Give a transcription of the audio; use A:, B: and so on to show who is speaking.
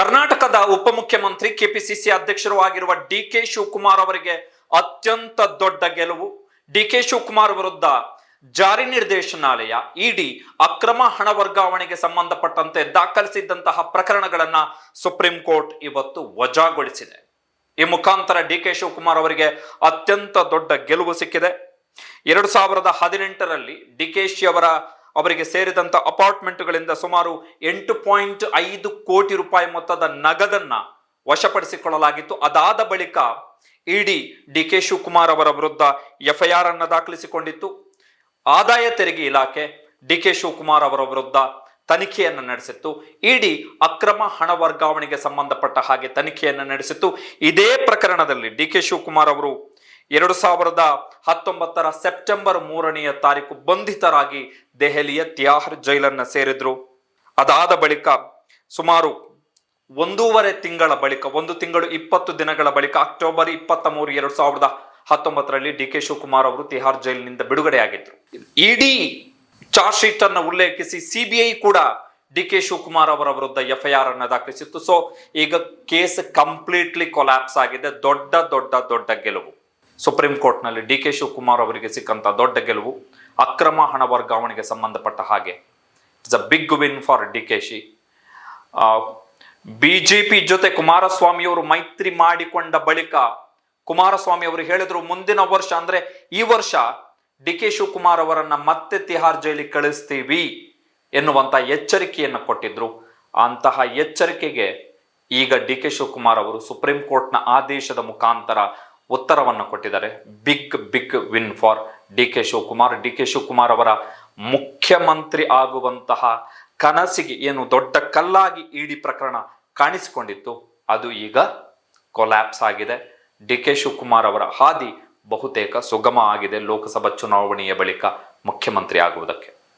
A: ಕರ್ನಾಟಕದ ಉಪಮುಖ್ಯಮಂತ್ರಿ ಕೆಪಿಸಿಸಿ ಅಧ್ಯಕ್ಷರು ಆಗಿರುವ ಡಿ ಕೆ ಶಿವಕುಮಾರ್ ಅವರಿಗೆ ಅತ್ಯಂತ ದೊಡ್ಡ ಗೆಲುವು. ಡಿ ಕೆ ಶಿವಕುಮಾರ್ ವಿರುದ್ಧ ಜಾರಿ ನಿರ್ದೇಶನಾಲಯ, ಇಡಿ ಅಕ್ರಮ ಹಣ ವರ್ಗಾವಣೆಗೆ ಸಂಬಂಧಪಟ್ಟಂತೆ ದಾಖಲಿಸಿದ್ದಂತಹ ಪ್ರಕರಣಗಳನ್ನ ಸುಪ್ರೀಂ ಕೋರ್ಟ್ ಇವತ್ತು ವಜಾಗೊಳಿಸಿದೆ. ಈ ಮುಖಾಂತರ ಡಿ ಕೆ ಶಿವಕುಮಾರ್ ಅವರಿಗೆ ಅತ್ಯಂತ ದೊಡ್ಡ ಗೆಲುವು ಸಿಕ್ಕಿದೆ. ಎರಡು ಸಾವಿರದ ಹದಿನೆಂಟರಲ್ಲಿ ಡಿ ಕೆ ಶಿ ಅವರ ಅವರಿಗೆ ಸೇರಿದಂತ ಅಪಾರ್ಟ್ಮೆಂಟ್ಗಳಿಂದ ಸುಮಾರು ಎಂಟು ಪಾಯಿಂಟ್ ಐದು ಕೋಟಿ ರೂಪಾಯಿ ಮೊತ್ತದ ನಗದನ್ನ ವಶಪಡಿಸಿಕೊಳ್ಳಲಾಗಿತ್ತು. ಅದಾದ ಬಳಿಕ ಇಡಿ ಡಿ ಕೆ ಶಿವಕುಮಾರ್ ಅವರ ವಿರುದ್ಧ ಎಫ್ಐಆರ್ ಅನ್ನು ದಾಖಲಿಸಿಕೊಂಡಿತ್ತು. ಆದಾಯ ತೆರಿಗೆ ಇಲಾಖೆ ಡಿ ಕೆ ಶಿವಕುಮಾರ್ ಅವರ ವಿರುದ್ಧ ತನಿಖೆಯನ್ನು ನಡೆಸಿತ್ತು. ಇಡಿ ಅಕ್ರಮ ಹಣ ವರ್ಗಾವಣೆಗೆ ಸಂಬಂಧಪಟ್ಟ ಹಾಗೆ ತನಿಖೆಯನ್ನು ನಡೆಸಿತ್ತು. ಇದೇ ಪ್ರಕರಣದಲ್ಲಿ ಡಿ ಕೆ ಶಿವಕುಮಾರ್ ಅವರು ಎರಡು ಸಾವಿರದ ಹತ್ತೊಂಬತ್ತರ ಸೆಪ್ಟೆಂಬರ್ ಮೂರನೆಯ ತಾರೀಕು ಬಂಧಿತರಾಗಿ ದೆಹಲಿಯ ತಿಯಾಹರ್ ಜೈಲನ್ನು ಸೇರಿದ್ರು. ಅದಾದ ಬಳಿಕ ಸುಮಾರು ಒಂದೂವರೆ ತಿಂಗಳ ಬಳಿಕ, ಒಂದು ತಿಂಗಳು ಇಪ್ಪತ್ತು ದಿನಗಳ ಬಳಿಕ ಅಕ್ಟೋಬರ್ ಇಪ್ಪತ್ತ ಮೂರು ಎರಡು ಸಾವಿರದ ಹತ್ತೊಂಬತ್ತರಲ್ಲಿ ಡಿ ಕೆ ಶಿವಕುಮಾರ್ ಅವರು ತಿಹಾರ್ ಜೈಲಿನಿಂದ ಬಿಡುಗಡೆಯಾಗಿದ್ರು. ಇಡೀ ಚಾರ್ಜ್ ಶೀಟ್ ಅನ್ನು ಉಲ್ಲೇಖಿಸಿ ಸಿಬಿಐ ಕೂಡ ಡಿ ಕೆ ಶಿವಕುಮಾರ್ ಅವರ ವಿರುದ್ಧ ಎಫ್ಐಆರ್ ಅನ್ನು ದಾಖಲಿಸಿತ್ತು. ಸೊ ಈಗ ಕೇಸ್ ಕಂಪ್ಲೀಟ್ಲಿ ಕೊಲ್ಯಾಪ್ಸ್ ಆಗಿದೆ. ದೊಡ್ಡ ದೊಡ್ಡ ದೊಡ್ಡ ಗೆಲುವು. ಸುಪ್ರೀಂ ಕೋರ್ಟ್ನಲ್ಲಿ ಡಿ ಕೆ ಶಿವಕುಮಾರ್ ಅವರಿಗೆ ಸಿಕ್ಕಂತ ದೊಡ್ಡ ಗೆಲುವು ಅಕ್ರಮ ಹಣ ವರ್ಗಾವಣೆಗೆ ಸಂಬಂಧಪಟ್ಟ ಹಾಗೆ. It's a big win for D K she BJP ಜೊತೆ ಕುಮಾರಸ್ವಾಮಿ ಅವರು ಮೈತ್ರಿ ಮಾಡಿಕೊಂಡ ಬಳಿಕ ಕುಮಾರಸ್ವಾಮಿ ಅವರು ಹೇಳಿದ್ರು ಮುಂದಿನ ವರ್ಷ ಅಂದ್ರೆ ಈ ವರ್ಷ ಡಿ ಕೆ ಶಿವಕುಮಾರ್ ಅವರನ್ನ ಮತ್ತೆ ತಿಹಾರ್ ಜೈಲಿಗೆ ಕಳಿಸ್ತೀವಿ ಎನ್ನುವಂತ ಎಚ್ಚರಿಕೆಯನ್ನು ಕೊಟ್ಟಿದ್ರು. ಅಂತಹ ಎಚ್ಚರಿಕೆಗೆ ಈಗ ಡಿ ಕೆ ಶಿವಕುಮಾರ್ ಅವರು ಸುಪ್ರೀಂ ಕೋರ್ಟ್ನ ಆದೇಶದ ಮುಖಾಂತರ ಉತ್ತರವನ್ನು ಕೊಟ್ಟಿದ್ದಾರೆ. Big big win for D K Shivakumar. D K Shivakumar ಅವರ ಮುಖ್ಯಮಂತ್ರಿ ಆಗುವಂತಹ ಕನಸಿಗೆ ಏನು ದೊಡ್ಡ ಕಲ್ಲಾಗಿ ಇಡಿ ಪ್ರಕರಣ ಕಾಣಿಸಿಕೊಂಡಿತ್ತು. ಅದು ಈಗ ಕೊಲ್ಯಾಪ್ಸ್ ಆಗಿದೆ. ಡಿ ಕೆ ಶಿವಕುಮಾರ್ ಅವರ ಹಾದಿ ಬಹುತೇಕ ಸುಗಮ ಆಗಿದೆ ಲೋಕಸಭಾ ಚುನಾವಣೆಯ ಬಳಿಕ ಮುಖ್ಯಮಂತ್ರಿ ಆಗುವುದಕ್ಕೆ.